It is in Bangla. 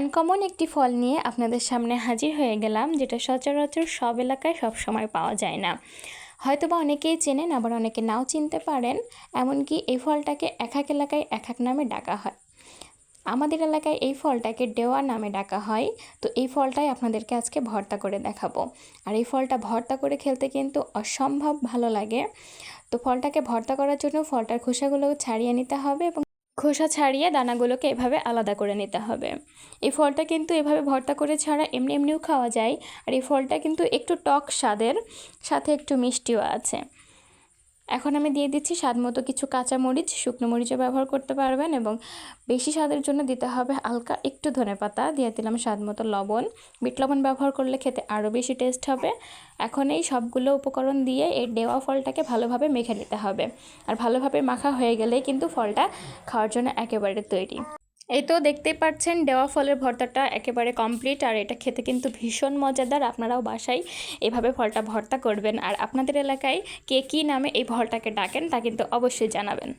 আনকমন একটি ফল নিয়ে আপনাদের সামনে হাজির হয়ে গেলাম, যেটা সচরাচর সব এলাকায় সব সময় পাওয়া যায় না। হয়তোবা অনেকেই চেনেন, আবার অনেকে নাও চিনতে পারেন, এমনকি এই ফলটাকে এক এক এলাকায় এক এক নামে ডাকা হয়। আমাদের এলাকায় এই ফলটাকে ডেওয়া নামে ডাকা হয়, তো এই ফলটাই আপনাদেরকে আজকে ভর্তা করে দেখাবো। আর এই ফলটা ভর্তা করে খেলতে কিন্তু অসম্ভব ভালো লাগে। তো ফলটাকে ভর্তা করার জন্য ফলটার খোসাগুলো ছাড়িয়ে নিতে হবে এবং খোসা ছাড়িয়ে দানাগুলোকে এভাবে আলাদা করে নিতে হবে। এই ফলটা কিন্তু এভাবে ভর্তা করে ছাড়া এমনি এমনিও খাওয়া যায়। আর এই ফলটা কিন্তু একটু টক স্বাদের, সাথে একটু মিষ্টিও আছে। এখন আমি দিয়ে দিচ্ছি স্বাদ মতো কিছু কাঁচা মরিচ, শুকনো মরিচও ব্যবহার করতে পারবেন এবং বেশি স্বাদের জন্য দিতে হবে হালকা একটু ধনে পাতা, দিয়ে দিলাম স্বাদ মতো লবণ। বিট লবণ ব্যবহার করলে খেতে আরও বেশি টেস্ট হবে। এখন এই সবগুলো উপকরণ দিয়ে এই ডেওয়া ফলটাকে ভালোভাবে মেখে নিতে হবে। আর ভালোভাবে মাখা হয়ে গেলেই কিন্তু ফলটা খাওয়ার জন্য একেবারে তৈরি। এই তো দেখতেই পাচ্ছেন, দেওয়া ফলের ভর্তাটা একেবারে কমপ্লিট আর এটা খেতে কিন্তু ভীষণ মজাদার। আপনারাও বাসায় এভাবে ফলটা ভর্তা করবেন। আর আপনাদের এলাকায় কে কী নামে এই ফলটাকে ডাকেন তা কিন্তু অবশ্যই জানাবেন।